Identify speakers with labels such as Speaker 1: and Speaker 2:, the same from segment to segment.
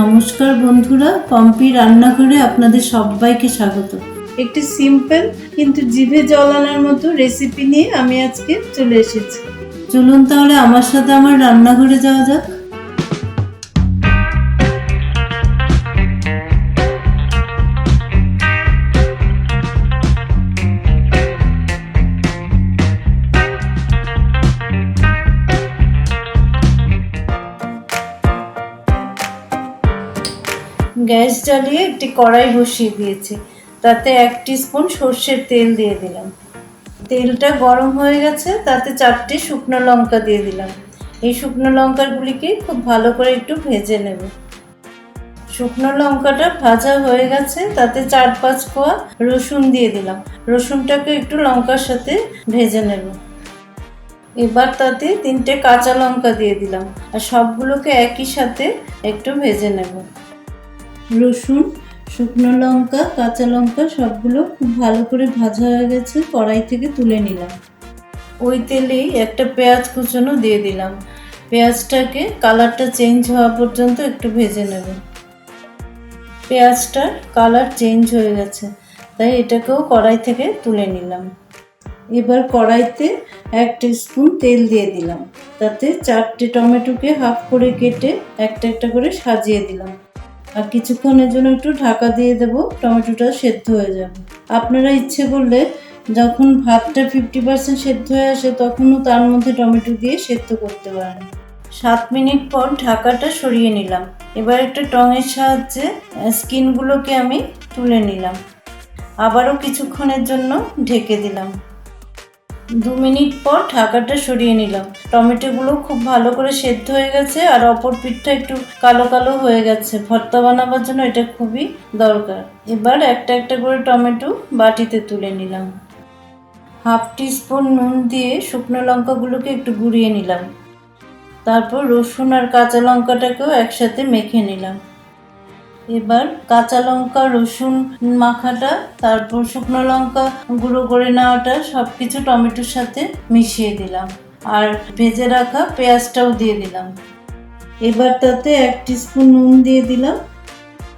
Speaker 1: নমস্কার বন্ধুরা পম্পি রান্নাঘরে আপনাদের সবাইকে স্বাগত। একটি সিম্পল কিন্তু জিভে জল আনার মতো রেসিপি নিয়ে আমি আজকে চলে এসেছি। চলুন তাহলে আমার সাথে আমার রান্নাঘরে যাওয়া যাক। গ্যাস জ্বালিয়ে একটি কড়াই বসিয়ে দিয়েছি। তাতে এক স্পুন সর্ষের তেল দিয়ে দিলাম। তেলটা গরম হয়ে গেছে, তাতে চারটে শুকনো লঙ্কা দিয়ে দিলাম। এই শুকনো লঙ্কাগুলিকে খুব ভালো করে একটু ভেজে নেব। শুকনো লঙ্কাটা ভাজা হয়ে গেছে, তাতে চার পাঁচ কোয়া রসুন দিয়ে দিলাম। রসুনটাকে একটু লঙ্কার সাথে ভেজে নেব। এবার তাতে তিনটে কাঁচা লঙ্কা দিয়ে দিলাম। আর সবগুলোকে একই সাথে একটু ভেজে নেব। রসুন, শুকনো লঙ্কা, কাঁচা লঙ্কা সবগুলো খুব ভালো করে ভাজা হয়ে গেছে, কড়াই থেকে তুলে নিলাম। ওই তেলেই একটা পেঁয়াজ কুচনো দিয়ে দিলাম। পেঁয়াজটাকে কালারটা চেঞ্জ হওয়া পর্যন্ত একটু ভেজে নেব। পেঁয়াজটার কালার চেঞ্জ হয়ে গেছে, তাই এটাকেও কড়াই থেকে তুলে নিলাম। এবার কড়াইতে এক স্পুন তেল দিয়ে দিলাম। তাতে চারটে টমেটোকে হাফ করে কেটে একটা একটা করে সাজিয়ে দিলাম। আর কিছুক্ষণের জন্য একটু ঢাকা দিয়ে দেবো, টমেটোটা সেদ্ধ হয়ে যাবে। আপনারা ইচ্ছে করলে যখন ভাতটা ফিফটি পার্সেন্ট সেদ্ধ হয়ে আসে, তখনও তার মধ্যে টমেটো দিয়ে সেদ্ধ করতে পারেন। সাত মিনিট পর ঢাকাটা সরিয়ে নিলাম। এবার একটা টঙের সাহায্যে স্কিনগুলোকে আমি তুলে নিলাম। আবারও কিছুক্ষণের জন্য ঢেকে দিলাম। দু মিনিট পর ঢাকাটা সরিয়ে নিলাম। টমেটোগুলো খুব ভালো করে সেদ্ধ হয়ে গেছে আর অপর পিঠটা একটু কালো কালো হয়ে গেছে। ভর্তা বানাবার জন্য এটা খুবই দরকার। এবার একটা একটা করে টমেটো বাটিতে তুলে নিলাম। হাফ স্পুন নুন দিয়ে শুকনো লঙ্কাগুলোকে একটু গুঁড়িয়ে নিলাম। তারপর রসুন আর কাঁচা লঙ্কাটাকেও একসাথে মেখে নিলাম। এবার কাঁচা লঙ্কা, রসুন মাখাটা, তারপর শুকনো লঙ্কা গুঁড়ো করে নেওয়াটা সব কিছু টমেটোর সাথে মিশিয়ে দিলাম। আর ভেজে রাখা পেঁয়াজটাও দিয়ে দিলাম। এবার তাতে এক স্পুন নুন দিয়ে দিলাম,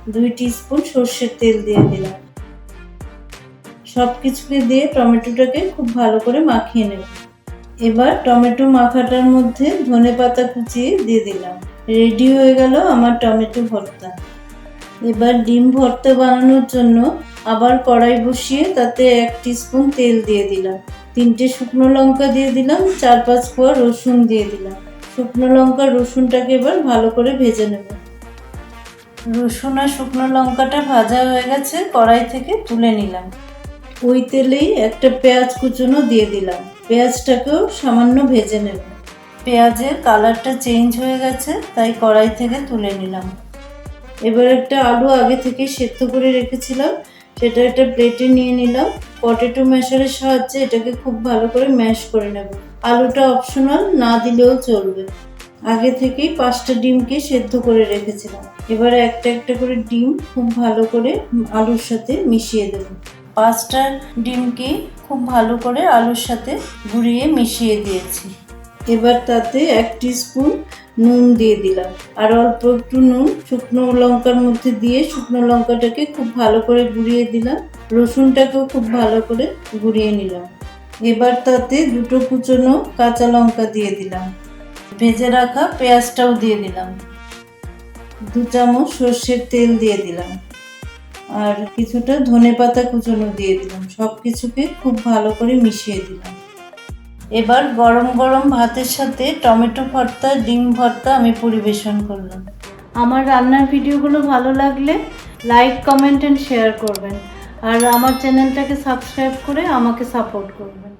Speaker 1: দুই স্পুন সর্ষের তেল দিয়ে দিলাম। সব কিছুকে দিয়ে টমেটোটাকে খুব ভালো করে মাখিয়ে নেব। এবার টমেটো মাখাটার মধ্যে ধনে পাতা কুচিয়ে দিয়ে দিলাম। রেডি হয়ে গেল আমার টমেটো ভর্তা। এবার ডিম ভর্তা বানানোর জন্য আবার কড়াই বসিয়ে তাতে এক স্পুন তেল দিয়ে দিলাম। তিনটে শুকনো লঙ্কা দিয়ে দিলাম, চার পাঁচ কোয়া রসুন দিয়ে দিলাম। শুকনো লঙ্কা, রসুনটাকে এবার ভালো করে ভেজে নেব। রসুন আর শুকনো লঙ্কাটা ভাজা হয়ে গেছে, কড়াই থেকে তুলে নিলাম। ওই তেলেই একটা পেঁয়াজ কুচনো দিয়ে দিলাম। পেঁয়াজটাকেও সামান্য ভেজে নেব। পেঁয়াজের কালারটা চেঞ্জ হয়ে গেছে, তাই কড়াই থেকে তুলে নিলাম। এবার একটা আলু আগে থেকে সেদ্ধ করে রেখেছিলাম। সেটা একটা প্লেটে নিয়ে নিলাম। পটেটো ম্যাশারের সাহায্যে এটাকে খুব ভালো করে ম্যাশ করে নেব। আলুটা অপশনাল, না দিলেও চলবে। আগে থেকেই পাঁচটা ডিমকে সেদ্ধ করে রেখেছিলাম। এবারে একটা একটা করে ডিম খুব ভালো করে আলুর সাথে মিশিয়ে দেব। পাঁচটা ডিমকে খুব ভালো করে আলুর সাথে ঘুরিয়ে মিশিয়ে দিয়েছি। এবার তাতে এক স্পুন নুন দিয়ে দিলাম। আর অল্প একটু নুন, শুকনো লঙ্কার মধ্যে দিয়ে শুকনো লঙ্কাটাকে খুব ভালো করে গুঁড়িয়ে দিলাম। রসুনটাকেও খুব ভালো করে গুঁড়িয়ে নিলাম। এবার তাতে দুটো কুচনো কাঁচা লঙ্কা দিয়ে দিলাম। ভেজে রাখা পেঁয়াজটাও দিয়ে দিলাম। দু চামচ সর্ষের তেল দিয়ে দিলাম। আর কিছুটা ধনে পাতা কুচনো দিয়ে দিলাম। সব কিছুকে খুব ভালো করে মিশিয়ে দিলাম। এবার গরম গরম ভাতের সাথে টমেটো ভর্তা, ডিম ভর্তা আমি পরিবেশন করলাম। আমার রান্নার ভিডিওগুলো ভালো লাগলে লাইক, কমেন্ট অ্যান্ড শেয়ার করবেন। আর আমার চ্যানেলটাকে সাবস্ক্রাইব করে আমাকে সাপোর্ট করবেন।